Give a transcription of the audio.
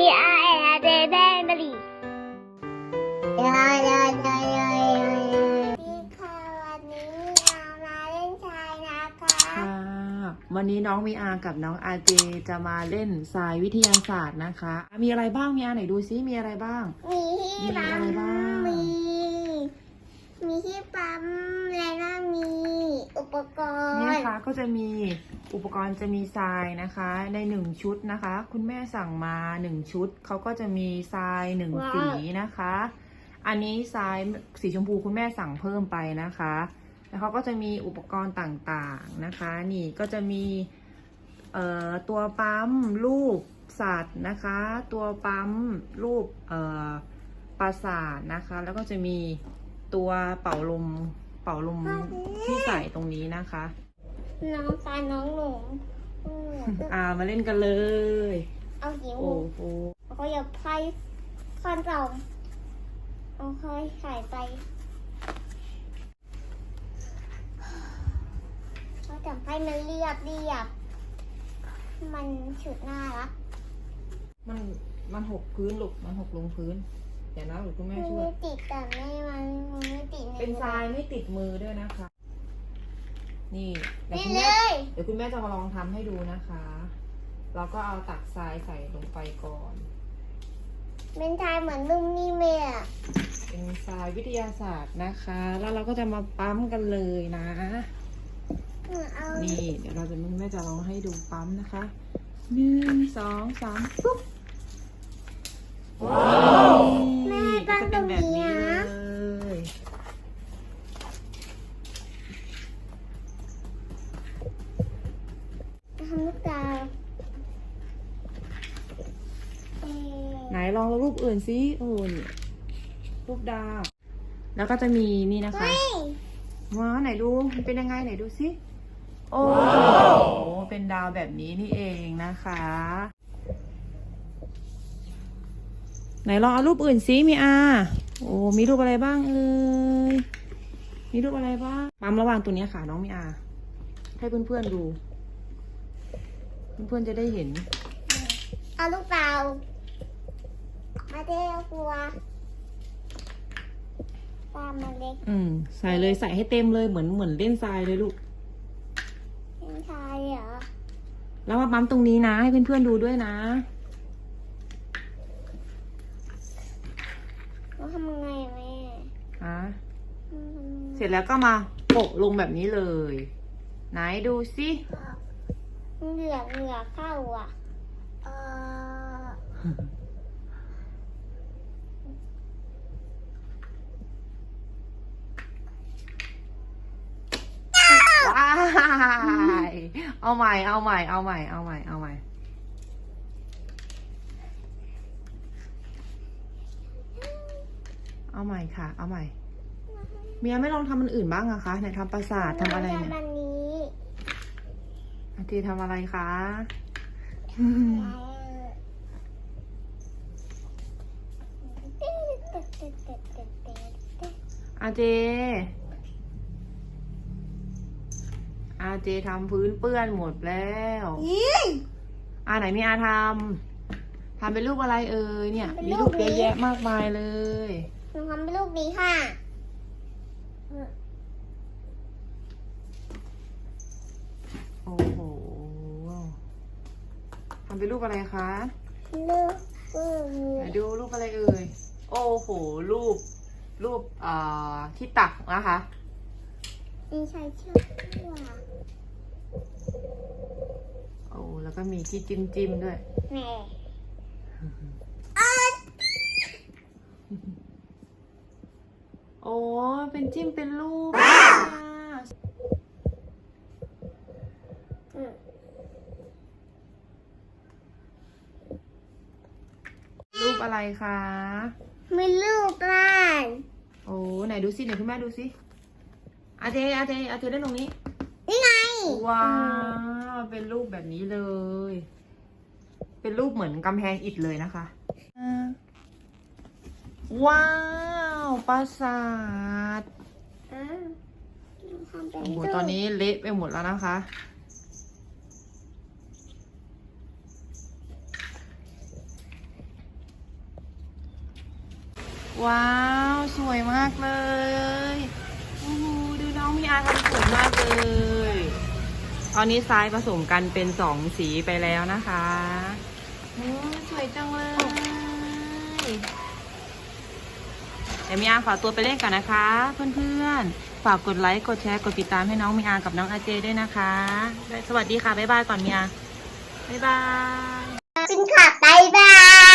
มีอาแอเดแดนบลียายายายายพี่ค่ะวันนี้เอามาเล่นชายนะคะค่ะวันนี้น้องมีอากับน้องอาเจจะมาเล่นสายวิทยาศาสตร์นะคะ มีอะไรบ้างมีอาไหนดูซิมีอะไรบ้าง มีอะไร ปั๊ม บ้าง มี มีที่ปั๊มแล้วก็มีอุปกร นี่ ณ์ นะคะ ก็จะมีอุปกรณ์จะมีทรายนะคะ ในหนึ่งชุดนะคะ คุณแม่สั่งมาหนึ่งชุด เขาก็จะมีทรายหนึ่งสีนะคะ อันนี้ทรายสีชมพูคุณแม่สั่งเพิ่มไปนะคะ แล้วเขาก็จะมีอุปกรณ์ต่างๆนะคะ นี่ก็จะมีเอ่อตัวปั๊มรูปสัตว์นะคะ ตัวปั๊มรูปเอ่อปราสาทนะคะ แล้วก็จะมีตัวเป่าลมเป่าลมที่ใส่ตรงนี้นะคะ น้องฟ้าน้องหนูอืมอ่ามาเล่นกันเลย เอาหิวโอ้โหเขาอย่าไพ่คอนสองเอาค่อยขายไปเขาจับไพ่มันเรียบเรียบ มันฉุดหน้ารักมันมันหกพื้นลูกมันหกลงพื้นเดี๋ยวนะหรือคุณแม่มันช่วไม่ยติดแต่ไม่มันมันไม่ติดในเป็นทรายไม่ติดมือด้วยนะคะ นี่เดี๋ยวนี่คุณเลแม่ย เดี๋ยวคุณแม่จะมาลองทำให้ดูนะคะ เราก็เอาตักทรายใส่ลงไปก่อน เป็นทรายเหมือนนุ่มนิ่มเลยอะเป็นทรายวิทยาศาสตร์นะคะ แล้วเราก็จะมาปั๊มกันเลยนะอืมเอานี่ เดี๋ยวเราจะแม่จะลองให้ดูปั๊มนะคะหนึ่งสองสามปุ๊บว้าวแม่ตั้งตรงนี้นะ เลย ทำลูกตาเอ่อไหนลองรูปอื่นสิโอ้นี่รูปดาว แล้วก็จะมีนี่นะคะ เฮ้ยว้าวไหนดูมันเป็นยังไงไหนดูสิ โอ้โหเป็นดาวแบบนี้นี่เองนะคะ ไหนลองเอารูปอื่นสิมีอาโอ้มีรูปอะไรบ้างเอ่ยมีรูปอะไรบ้างปั๊มระหว่างตัวเนี้ยค่ะน้องมีอาให้เพื่อนๆดู เพื่อนๆจะได้เห็น เอาลูกเตามาเทเอากลัวตามมันเล็กอืมใส่เลยใส่ให้เต็มเลยเหมือนเหมือนเล่นทรายเลยลูก เป็นชายเหรอแล้วมาปั๊มตรงนี้นะ ให้เพื่อนๆดูด้วยนะเราทำยังไงอะแม่อะอืมเสร็จแล้วก็มาโปะลงแบบนี้เลย ไหนดูสิ เหลือเหลือเข้าอะ เออว้ายเอาใหม่ เอาใหม่ เอาใหม่ เอาใหม่ เอาใหม่ เอาใหม่ค่ะ เอาใหม่ เมียไม่ลองทำมันอื่นบ้างอะคะ ไหนทำประสาททำอะไรเนี่ยวันนี้ อาทีทำอะไรคะ อาเจ อาเจทำพื้นเปื้อนหมดแล้วอาไหนมีอาทำ ทำเป็นรูปอะไรเอ่ยเนี่ยเป็นมีรูรูปปเยอะนี้แยะมากมายเลยหนูทำเป็นลูกนี้ค่ะโอ้โห ทำเป็นรูปอะไรคะลูกเออไหนดูรูปอะไรเอ่ย โอ้โห รูป รูปอ่าที่ตักนะคะนี่ใช้เชือกว่าโอ้แล้วก็มีที่จิ้มจิ้มๆด้วยแหม่โอ้เป็นจิ้มเป็นรูปอืม รูป อะไรคะมีลูกบ้านโอ้ไหนดูสิไหนคุณแม่ดูสิอาเจอาเจอาเจได้ตรงนี้นี่ไงว้าวเป็นรูปแบบนี้เลย เป็นรูปเหมือนกำแพงอิฐเลยนะคะว้าวปราสาทอ่าทำเป็นโอ้โหรูปตอนนี้เละไปหมดแล้วนะคะ ว้าว สวยมากเลยโอ้โหดูน้องมีอาทำสวยมากเลย ตอนนี้ทรายผสมกันเป็นสองสีไปแล้วนะคะโอ้สวยจังเลย เดี๋ยวมีอาขอตัวไปเล่นก่อนนะคะ เพื่อนๆ ฝากกดไลค์ กดแชร์ กดติดตามให้น้องมีอากับน้องอาเจด้วยนะคะ สวัสดีค่ะ บ๊ายบายก่อนมีอาบ๊ายบาย จริงค่ะ บ๊ายบาย